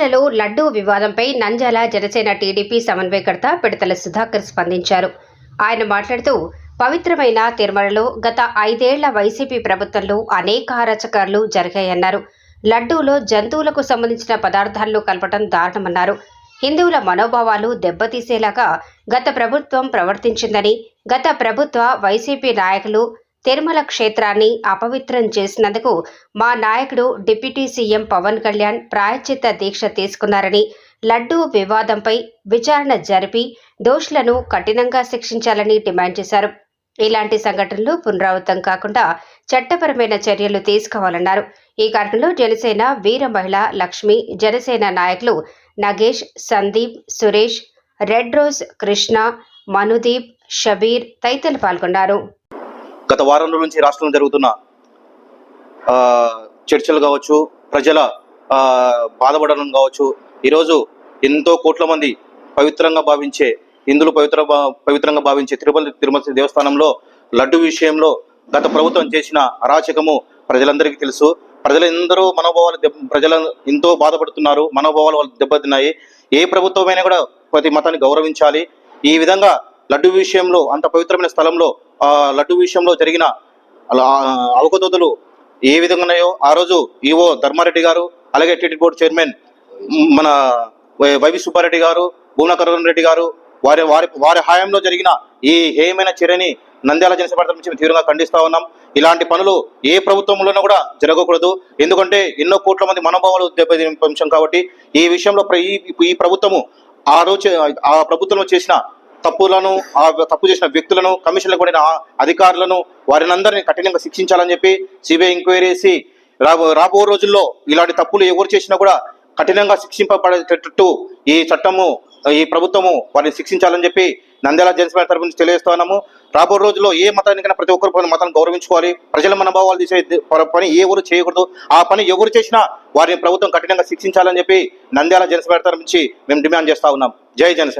తిరుమలలో లడ్డూ వివాదంపై నంజాల జనసేన టీడీపీ సమన్వయకర్త పిడతల సుధాకర్ స్పందించారు. ఆయన మాట్లాడుతూ పవిత్రమైన తిరుమలలో గత ఐదేళ్ళ వైసీపీ ప్రభుత్వంలో అనేక అరాచకాలు జరిగాయన్నారు. లడ్డూలో జంతువులకు సంబంధించిన పదార్థాలను కలపడం దారుణమన్నారు. హిందువుల మనోభావాలు దెబ్బతీసేలాగా గత ప్రభుత్వం ప్రవర్తించిందని గత ప్రభుత్వ వైసీపీ నాయకులు తిరుమల క్షేత్రాన్ని అపవిత్రం చేసినందుకు మా నాయకుడు డిప్యూటీ సీఎం పవన్ కళ్యాణ్ ప్రాయశ్చిత్త దీక్ష తీసుకున్నారని లడ్డూ వివాదంపై విచారణ జరిపి దోషులను కఠినంగా శిక్షించాలని డిమాండ్ చేశారు. ఇలాంటి సంఘటనలు పునరావృతం కాకుండా చట్టపరమైన చర్యలు తీసుకోవాలన్నారు. ఈ కార్యక్రమంలో జనసేన వీర మహిళ లక్ష్మి జనసేన నాయకులు నగేష్ సందీప్ సురేష్ రెడ్ రోజ్ కృష్ణ మనుదీప్ షబీర్ తదితరులు పాల్గొన్నారు. గత వారం రోజుల నుంచి రాష్ట్రంలో జరుగుతున్న చర్చలు కావచ్చు ప్రజల బాధపడడం కావచ్చు ఈరోజు ఎంతో కోట్ల మంది పవిత్రంగా భావించే హిందువులు పవిత్ర భా- పవిత్రంగా భావించే తిరుపతి తిరుమల దేవస్థానంలో లడ్డు విషయంలో గత ప్రభుత్వం చేసిన అరాచకము ప్రజలందరికీ తెలుసు. ప్రజలందరూ మనోభావాలు దెబ్బ ఎంతో బాధపడుతున్నారు మనోభావాలు వాళ్ళు దెబ్బతిన్నాయి. ఏ ప్రభుత్వమైనా కూడా ప్రతి మతాన్ని గౌరవించాలి. ఈ విధంగా లడ్డు విషయంలో అంత పవిత్రమైన స్థలంలో లడ్డు విషయంలో జరిగిన అలా ఏ విధంగా ఉన్నాయో ఆ రోజు ఈవో ధర్మారెడ్డి గారు అలాగే టీటీ బోర్డు చైర్మన్ మన వై- వైవి సుబ్బారెడ్డి గారు భువనకరణ్ రెడ్డి గారు వారి వారి వారి హయాంలో జరిగిన ఈ హేయమైన చర్యని నంద్యాల జనసేన నుంచి తీవ్రంగా ఖండిస్తా ఉన్నాం. ఇలాంటి పనులు ఏ ప్రభుత్వంలోనూ కూడా జరగకూడదు. ఎందుకంటే ఎన్నో కోట్ల మంది మనోభావాలు దెబ్బతింపంశం కాబట్టి ఈ విషయంలో ఈ ఈ ప్రభుత్వము ఆ రోజు ఆ ప్రభుత్వంలో చేసిన తప్పులను ఆ తప్పు చేసిన వ్యక్తులను కమిషన్లకు పడిన అధికారులను వారిని అందరినీ కఠినంగా శిక్షించాలని చెప్పి సిబిఐ ఎంక్వైరీ రాబో రాబో రోజుల్లో ఇలాంటి తప్పులు ఎవరు చేసినా కూడా కఠినంగా శిక్షింపబడేటట్టు ఈ చట్టము ఈ ప్రభుత్వము వారిని శిక్షించాలని చెప్పి నంద్యాల జనసేన తరపు నుంచి తెలియజేస్తున్నాము రాబో రోజుల్లో ఏ మతానికైనా ప్రతి ఒక్కరు మతాన్ని గౌరవించుకోవాలి. ప్రజల మనోభావాలు తీసే పని ఎవరు చేయకూడదు. ఆ పని ఎవరు చేసినా వారిని ప్రభుత్వం కఠినంగా శిక్షించాలని చెప్పి నంద్యాల జనసేన తరపు నుంచి మేము డిమాండ్ చేస్తా ఉన్నాం. జై జనసేన.